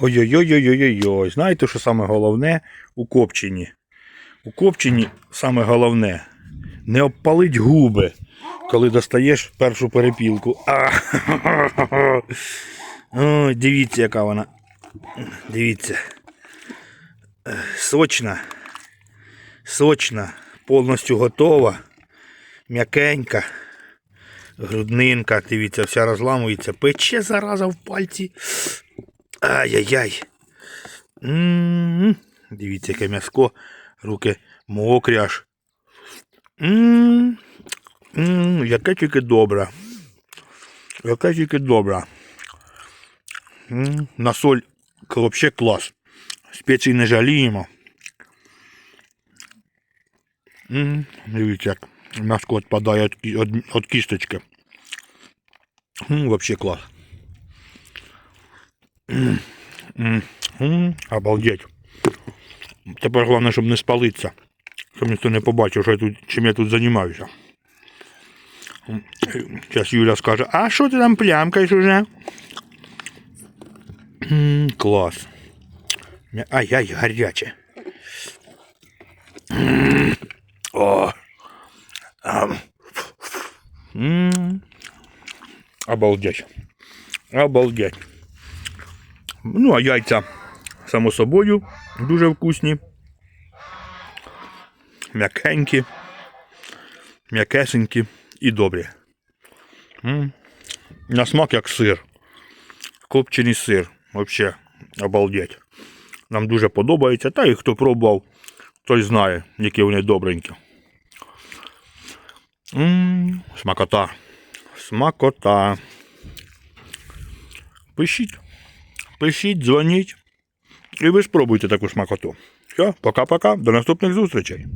Ой-ой-ой-ой-ой-ой. Знаєте, що саме головне у копченні? У копченні саме головне не обпалить губи, коли достаєш першу перепілку. Ой, дивіться, яка вона. Дивіться. Сочна. Сочна, повністю готова. М'якенька. Груднинка, дивіться, вся розламується. Пече зараза в пальці. Ай-яй-яй. М-м-м. Дивіться, яке м'яско. Руки мокрі аж. М-м. М, Яке тільки добре. Яке тільки добре. На соль взагалі клас. Спецій не жаліємо. Дивіться, як м'яско відпадає від, кі- від, від кісточки. Вообще клас. Обалдеть. Тепер головне, щоб не спалитися. Щоб ніхто не побачив, що я тут, чим я тут займаюся. Зараз Юля скаже, а що ти там плямкаєш уже? Клас. Ай-яй, гаряче. О. Обалдеть. Обалдеть. Ну, а яйця, само собою, дуже вкусні. М'якенькі, м'якесенькі і добрі. На смак як сир. Копчений сир. Взагалі, обалдеть. Нам дуже подобається. Та і хто пробував, той знає, які вони добренькі. Смакота. Смакота. Пишіть. Пишіть, дзвоніть. І ви спробуйте таку смакоту. Все, пока-пока. До наступних зустрічей.